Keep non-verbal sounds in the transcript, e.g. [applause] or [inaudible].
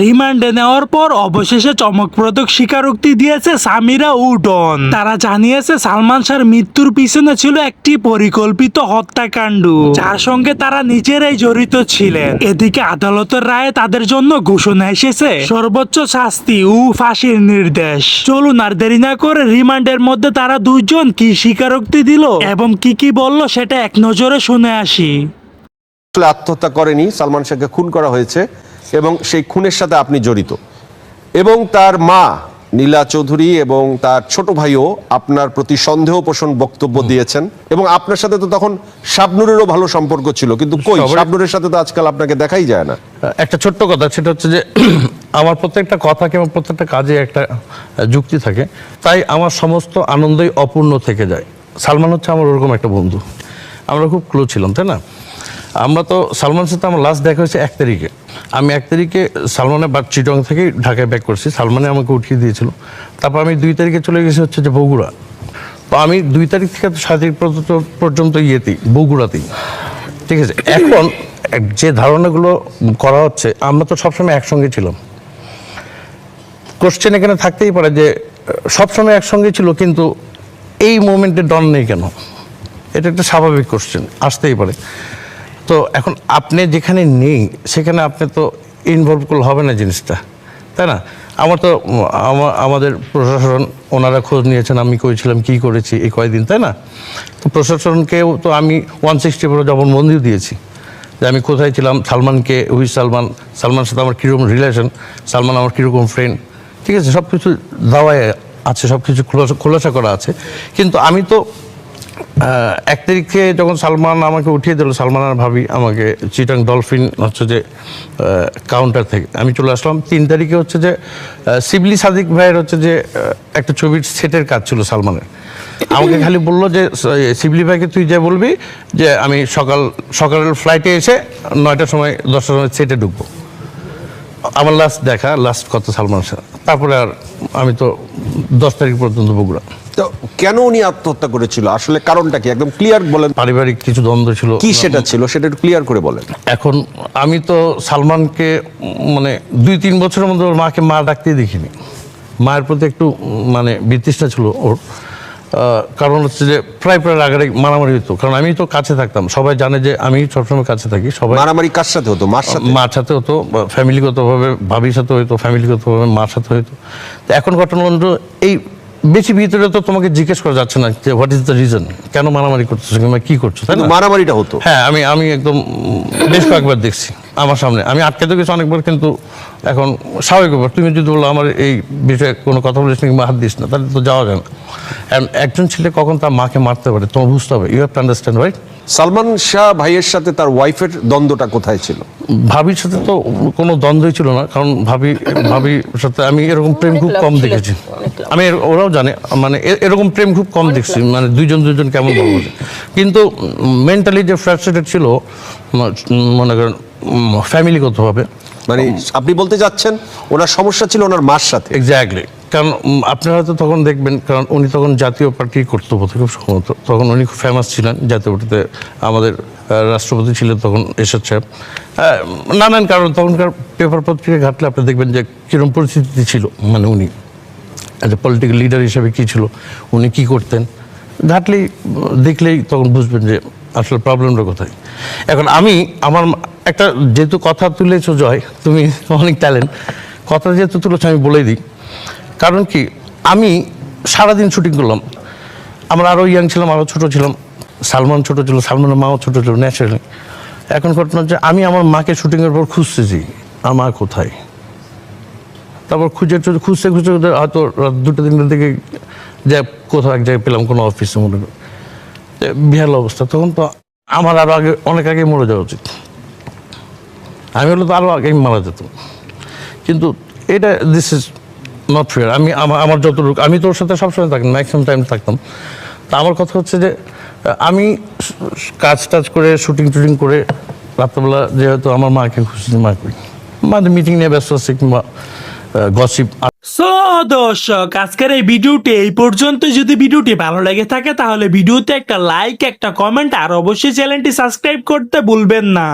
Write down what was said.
রিমান্ডে নেওয়ার পর অবশেষে চমকপ্রদক স্বীকারোক্তি দিয়েছে সামিরা উডন। তারা জানিয়েছে, সালমান শাহর মৃত্যুর পিছনে ছিল একটি পরিকল্পিত হত্যাকাণ্ড, যার সঙ্গে তারা নিজেরাই জড়িত ছিলেন। এদিকে আদালতের রায়ে তাদের জন্য ঘোষণা এসেছে, সর্বোচ্চ শাস্তি ও ফাঁসির নির্দেশ। চলুন আর দেরি না করে রিমান্ডের মধ্যে তারা দুইজন কি স্বীকারোক্তি দিল এবং কি কি বলল সেটা এক নজরে শুনে আসি। আত্মহত্যা করেনি, সালমান শাহকে খুন করা হয়েছে। এবং সেই খুনের সাথে আপনি জড়িত। এবং তার মা নীলা চৌধুরী এবং তার ছোট ভাইও আপনার প্রতি সন্দেহ পোষণ বক্তব্য দিয়েছেন এবং আপনার সাথে তো তখন শাবনুরেরও ভালো সম্পর্ক ছিল কিন্তু কই? শাবনুরের সাথে তো আজকাল আপনাকে দেখাই যায় না। একটা ছোট্ট কথা সেটা হচ্ছে যে [clears throat] আমার প্রত্যেকটা কথা কিংবা প্রত্যেকটা কাজে একটা যুক্তি থাকে তাই আমার সমস্ত আনন্দই অপূর্ণ থেকে যায়। সালমান হচ্ছে আমার ওরকম একটা বন্ধু। আমরা খুব ক্লোজ ছিলাম তাই না? আমরা তো সালমান সাথে আমার লাস্ট দেখা হয়েছে এক তারিখে। আমি এক তারিখে সালমানের বাদ চিটং থেকে ঢাকায় ব্যাক করছি। সালমানে আমাকে উঠিয়ে দিয়েছিল। তারপর আমি দুই তারিখে চলে গেছি হচ্ছে যে বগুড়া। তো আমি দুই তারিখ থেকে সাত তারিখ পর্যন্ত- ইয়েতেই, বগুড়াতেই। ঠিক আছে, এখন যে ধারণাগুলো করা হচ্ছে, আমরা তো সবসময় একসঙ্গে ছিলাম। কোশ্চেন এখানে থাকতেই পারে যে, সবসময় একসঙ্গে ছিল, কিন্তু এই মোমেন্টে ডন নেই কেন? এটা একটা স্বাভাবিক কোশ্চেন আসতেই পারে। তো এখন আপনি যেখানে নেই, সেখানে আপনি তো ইনভলভ করলে হবে না জিনিসটা, তাই না? আমার তো আমাদের প্রশাসন ওনারা খোঁজ নিয়েছেন, আমি করেছিলাম কী করেছি এই কয়দিন, তাই না? তো প্রশাসনকেও তো আমি ওয়ান সিক্সটি ফোর জবানবন্দিও দিয়েছি, যে আমি কোথায় ছিলাম, সালমানকে হুই সালমান, সালমানের সাথে আমার কীরকম রিলেশন সালমান আমার কীরকম ফ্রেন্ড ঠিক আছে? সব কিছু দাওয়ায় আছে সব কিছু খোলাসা খোলাসা করা আছে, কিন্তু আমি তো এক তারিখে যখন সালমান আমাকে উঠিয়ে দিল, সালমান আর ভাবি আমাকে চিটাং ডলফিন হচ্ছে যে কাউন্টার থেকে। আমি চলে আসলাম। তিন তারিখে হচ্ছে যে শিবলি সাদিক ভাইয়ের হচ্ছে যে একটা ছবির সেটের কাজ ছিল সালমানের। আমাকে খালি বলল যে শিবলি ভাইকে তুই যা বলবি যে, আমি সকাল, সকালের ফ্লাইটে এসে নয়টার সময়, দশটার সময় সেটে ঢুকবো। আমার লাস্ট দেখা লাস্ট কত সালমান শাহ তারপরে আর আমি তো দশ তারিখ পর্যন্ত বগুড়া। তো কেন উনি আত্মহত্যা করেছিল? আসলে কারণটা কি? একদম ক্লিয়ার বলেন। পারিবারিক কিছু দ্বন্দ্ব ছিল। কি সেটা ছিল? সেটা একটু ক্লিয়ার করে বলেন। এখন আমি তো সালমানকে মানে দুই তিন বছরের মধ্যে ওর মাকে মা ডাকতেই দেখিনি। মায়ের প্রতি একটু মানে বিতৃষ্ণা ছিল ওর। কারণ হচ্ছে যে প্রায় প্রায় রাগারাগি মারামারি হতো কারণ আমি তো কাছে থাকতাম। সবাই জানে যে আমি সবসময় কাছে থাকি। সবাই মারামারি কার সাথে হতো? মার সাথে? মার সাথে হতো ফ্যামিলিগতভাবে ভাবির সাথে হতো ফ্যামিলিগতভাবে মার সাথে হতো তো এখন ঘটনা এই বেশি ভিতরে তো তোমাকে জিজ্ঞেস করা যাচ্ছে না যে হোয়াট ইজ দ্য রিজন কেন মারামারি করতেছো কিংবা কি করছ তাই না? মারামারিটা হতো। হ্যাঁ আমি আমি একদম বেশ কয়েকবার দেখছি। আমার সামনে। আমি আটকাতে গেছি অনেকবার কিন্তু এখন স্বাভাবিক ব্যাপার তুমি যদি বলো আমার এই বিষয়ে কোনো কথা বলিস না কিংবা হাত দিস না তাহলে তো যাওয়া যায় না। একজন ছেলে কখন তার মাকে মারতে পারে তোমার বুঝতে হবে you have to understand right Salman Shah ভাইয়ের সাথে তার ওয়াইফের দ্বন্দ্বটা কোথায় ছিল? ভাবির সাথে তো কোনো দ্বন্দ্বই ছিল না কারণ ভাবি ভাবির সাথে আমি এরকম প্রেম খুব কম দেখেছি। আমি ওরাও জানে মানে এরকম প্রেম খুব কম দেখছি মানে দুইজন দুইজন কেমন কিন্তু মেন্টালি যে ফ্রাস্ট্রেটেড ছিল মনে করেন ফ্যামিলিগতভাবে মানে আপনি বলতে যাচ্ছেন ওনার সমস্যা ছিল ওনার মার সাথে। এক্স্যাক্টলি কারণ আপনারা তো তখন দেখবেন কারণ উনি তখন জাতীয় পার্টি করতো বোধহয় খুব সম্ভবত। তখন উনি খুব ফেমাস ছিলেন জাতীয় পার্টিতে আমাদের রাষ্ট্রপতি ছিলেন তখন এরশাদ সাহেব। নানান কারণ তখনকার পেপার পত্রিকা ঘাটলে আপনি দেখবেন যে কীরকম পরিস্থিতি ছিল মানে উনি। অ্যাজ এ পলিটিক্যাল লিডার হিসেবে কী ছিল উনি কী করতেন। ঘাটলেই দেখলেই তখন বুঝবেন যে আসলে প্রবলেমটা কোথায়। এখন আমি আমার একটা যেহেতু কথা তুলেছো, জয়, তুমি অনেক ট্যালেন্ট কথা যেহেতু তুলেছো, আমি বলেই দিই। কারণ কি, আমি সারাদিন শুটিং করলাম। আমরা আরও ইয়াং ছিলাম আরও ছোটো ছিলাম। সালমান ছোটো ছিল, সালমানের মাও ছোটো ছিল ন্যাচারালি এখন ঘটনা হচ্ছে, আমি আমার মাকে শুটিংয়ের পর খুঁজতেছি, আমার মা কোথায়? তারপর খুঁজে খুঁজতে খুঁজতে হয়তো দুটো তিনটার দিকে যে কোথাও এক জায়গায় পেলাম, কোনো অফিসে মনে করি। বিহাল অবস্থা। তখন তো আমার আরও আগে, অনেক আগে মরে যাওয়া উচিত। আমি হলে তো আরও আগেই মারা যেত কিন্তু এটা দিস ইজ নট ফেয়ার আমি আমার যতটুকু, আমি তোর সাথে সবসময় থাকতাম ম্যাক্সিমাম টাইম থাকতাম। তা আমার কথা হচ্ছে যে, আমি কাজ টাজ করে শুটিং টুটিং করে, রাত্রেবেলা যেহেতু আমার মাকে খুশি মা করি, মাঝে মিটিং নিয়ে ব্যস্ত আছে কিংবা গসিপ সো দর্শক, আজকের এই ভিডিওটি এই পর্যন্ত। যদি ভিডিওটি ভালো লেগে থাকে, তাহলে ভিডিওতে একটা লাইক একটা কমেন্ট আর অবশ্যই চ্যানেলটি সাবস্ক্রাইব করতে ভুলবেন না।